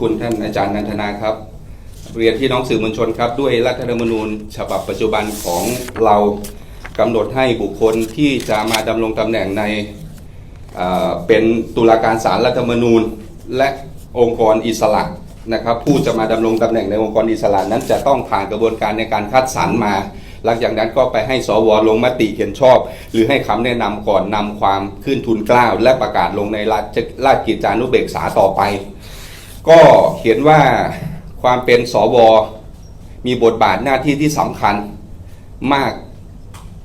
คุณท่านอาจารย์นันทนาครับ เรียนพี่น้องสื่อมวลชนครับ ด้วยรัฐธรรมนูญ ฉบับปัจจุบันของเรากำหนดให้บุคคลที่จะมาดำรงตำแหน่งในเป็นตุลาการศาลรัฐธรรมนูญ และองค์กรอิสระนะครับ ผู้จะมาดำรงตำแหน่งในองค์กรอิสระนั้นจะต้องผ่านกระบวนการในการคัดสรรมา หลังจากนั้นก็ไปให้สวลงมติเห็นชอบ หรือให้คำแนะนำก่อนนำความขึ้นทุนกล้าว และประกาศลงในราชราชกิจจานุเบกษาต่อไป ก็เห็นว่าความเป็นสวมีบทบาทหน้าที่ที่สำคัญมาก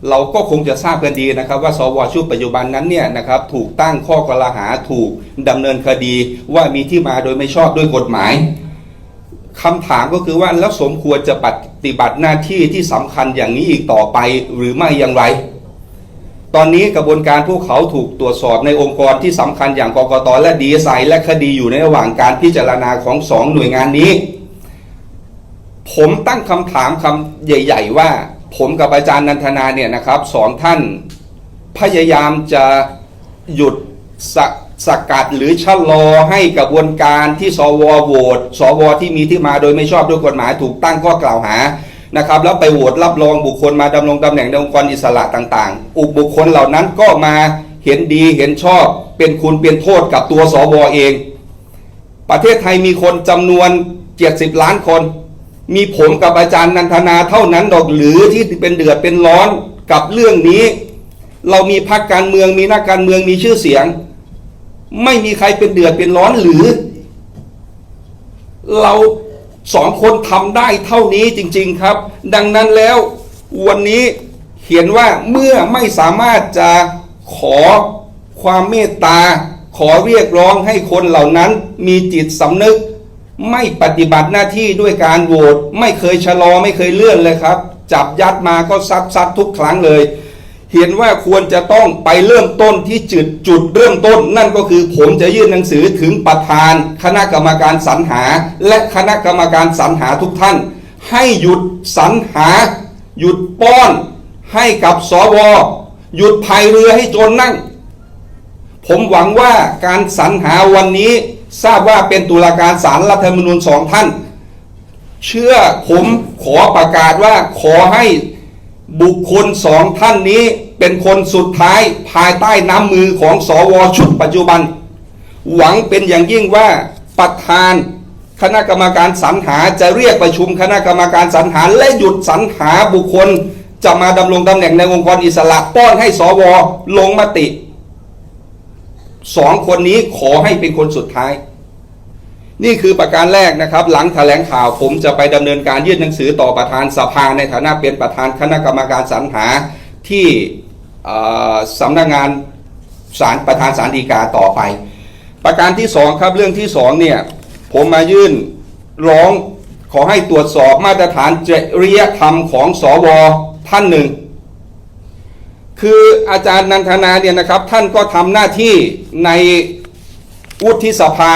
เราก็คงจะทราบกันดีนะครับ ว่าสวชุดปัจจุบันนั้นเนี่ยนะครับถูกตั้งข้อกล่าวหาถูกดำเนินคดีว่ามีที่มาโดยไม่ชอบด้วยกฎหมายคำถามก็คือว่าแล้วสมควรจะปฏิบัติหน้าที่ที่สำคัญอย่างนี้อีกต่อไปหรือไม่อย่างไร ตอนนี้กระบวนการพวกเขาถูกตรวจสอบในองค์กรที่สำคัญอย่างกกตและดีไซและคดีอยู่ในระหว่างการพิจารณาของสองหน่วยงานนี้ ผมตั้งคำถามคำใหญ่ ๆ ว่า ผมกับอาจารย์นันทนาเนี่ยนะครับสองท่านพยายามจะหยุดสสกัดหรือชะลอให้กระบวนการที่สวโหวตสวที่มีที่มาโดยไม่ชอบด้วยกฎหมายถูกตั้งข้อกล่าวหา นะครับแล้วไปโหวตรับรองบุคคลมาดำรงตำแหน่งในองค์กรอิสระต่างๆ อุบุคคลเหล่านั้นก็มาเห็นดีเห็นชอบ เป็นคุณเป็นโทษกับตัวสวเอง ประเทศไทยมีคนจำนวน70ล้านคน มีผมกับอาจารย์นันทนาเท่านั้นดอกหรือที่เป็นเดือดเป็นร้อนกับเรื่องนี้ เรามีพรรคการเมืองมีนักการเมืองมีชื่อเสียง ไม่มีใครเป็นเดือดเป็นร้อนหรือ เรา สองคนทำได้เท่านี้จริง ๆครับ ดังนั้นแล้ววันนี้เห็นว่าเมื่อไม่สามารถจะขอความเมตตา ขอเรียกร้องให้คนเหล่านั้นมีจิตสำนึก ไม่ปฏิบัติหน้าที่ด้วยการโหวตไม่เคยชะลอไม่เคยเลื่อนเลยครับ จับยัดมาก็ซัดซัดทุกครั้งเลย เห็นว่าควรจะต้องไปเริ่มต้นที่จุดจุดเริ่มต้น นั่นก็คือผมจะยื่นหนังสือถึงประธาน คณะกรรมการสรรหา และคณะกรรมการสรรหาทุกท่าน ให้หยุดสรรหา หยุดป้อนให้กับสวหยุดพายเรือให้โจรนั่ง ผมหวังว่าการสรรหาวันนี้ทราบว่าเป็นตุลาการศาลรัฐธรรมนูญสองท่าน เชื่อผมขอประกาศว่าขอให้บุคคลสองท่านนี้ เป็นคนสุดท้ายภายใต้น้ำมือของสวชุดปัจจุบัน หวังเป็นอย่างยิ่งว่าประธานคณะกรรมการสรรหาจะเรียกประชุมคณะกรรมการสรรหาและหยุดสรรหาบุคคล จะมาดำรงตำแหน่งในองค์กรอิสระป้อนให้สวลงมติสองคนนี้ขอให้เป็นคนสุดท้าย นี่คือประการแรกนะครับ หลังแถลงข่าวผมจะไปดำเนินการยื่นหนังสือต่อประธานสภาในฐานะเป็นประธานคณะกรรมการสรรหาที่ สำนักงานศาลประธานศาลฎีกาต่อไป ประการที่สองครับเรื่องที่สองเนี่ยผมมายื่นร้องขอให้ตรวจสอบมาตรฐานจริยธรรมของสวท่านหนึ่ง คืออาจารย์นันทนาเนี่ยนะครับท่านก็ทำหน้าที่ในวุฒิสภา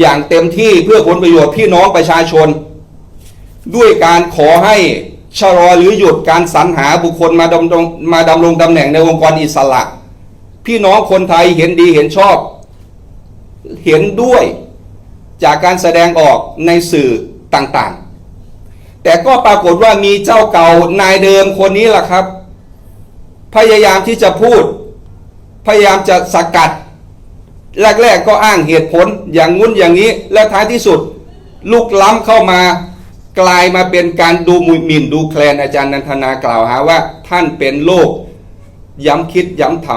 อย่างเต็มที่เพื่อผลประโยชน์พี่น้องประชาชน ด้วยการขอให้ ชะลอหรือหยุดการสรรหาบุคคลมาดำรงมาดำรงตำแหน่งในองค์กรอิสระ พี่น้องคนไทยเห็นดีเห็นชอบ เห็นด้วยจากการแสดงออกในสื่อต่างๆ แต่ก็ปรากฏว่ามีเจ้าเก่านายเดิมคนนี้แหละครับ พยายามที่จะพูด พยายามจะสกัด แรก ๆ ก็อ้างเหตุผลอย่างงุ้นอย่างนี้ และท้ายที่สุดลุกล้ำเข้ามา กลายมาเป็นการดูหมิ่นดูแคลนอาจารย์นันทนากล่าวหาว่า ท่านเป็นโรคย้ำคิดย้ำท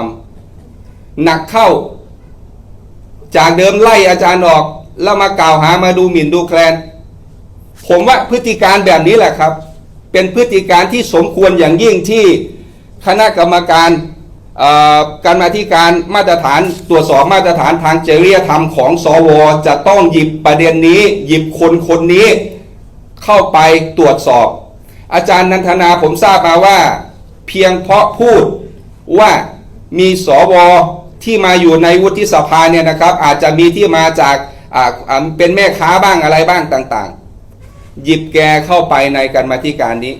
ำหนักเข้า จากเดิมไล่อาจารย์ออก แล้วมากล่าวหามาดูหมิ่นดูแคลน ผมว่าพฤติการแบบนี้แหละครับ เป็นพฤติการที่สมควรอย่างยิ่งที่คณะกรรมการการมาธิการมาตรฐานตรวจสอบมาตรฐานทางจริยธรรมของสว จะต้องหยิบประเด็นนี้ หยิบคนคนนี้ เข้าไปตรวจสอบ อาจารย์นันทนาผมทราบมาว่า เพียงเพราะพูดว่ามีสวที่มาอยู่ในวุฒิสภาเนี่ยนะครับ อาจจะมีที่มาจากเป็นแม่ค้าบ้างอะไรบ้างต่าง ๆ หยิบแกเข้าไปในการมาธิการนี้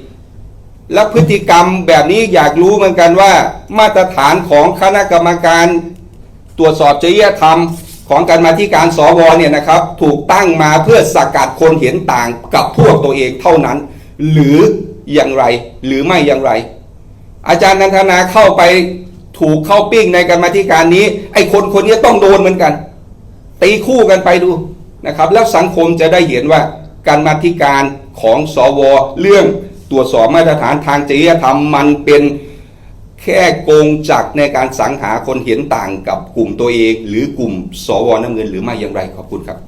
แล้วพฤติกรรมแบบนี้อยากรู้เหมือนกันว่า มาตรฐานของคณะกรรมการตรวจสอบจริยธรรม ของการมาธิการสวเนี่ยนะครับ ถูกตั้งมาเพื่อสกัดคนเห็นต่างกับพวกตัวเองเท่านั้น หรืออย่างไรหรือไม่อย่างไร อาจารย์นันทนาเข้าไปถูกเข้าปิ้งในการมาธิการนี้ ไอ้คนคนนี้ต้องโดนเหมือนกัน ตีคู่กันไปดูนะครับ แล้วสังคมจะได้เห็นว่าการมาธิการของสวเรื่องตรวจสอบมาตรฐานทางจริยธรรมมันเป็น แค่โกงจักในการสังหาคนเห็นต่างกับกลุ่มตัวเอง หรือกลุ่มสวน้ำเงินหรือไม่อย่างไรขอบคุณครับ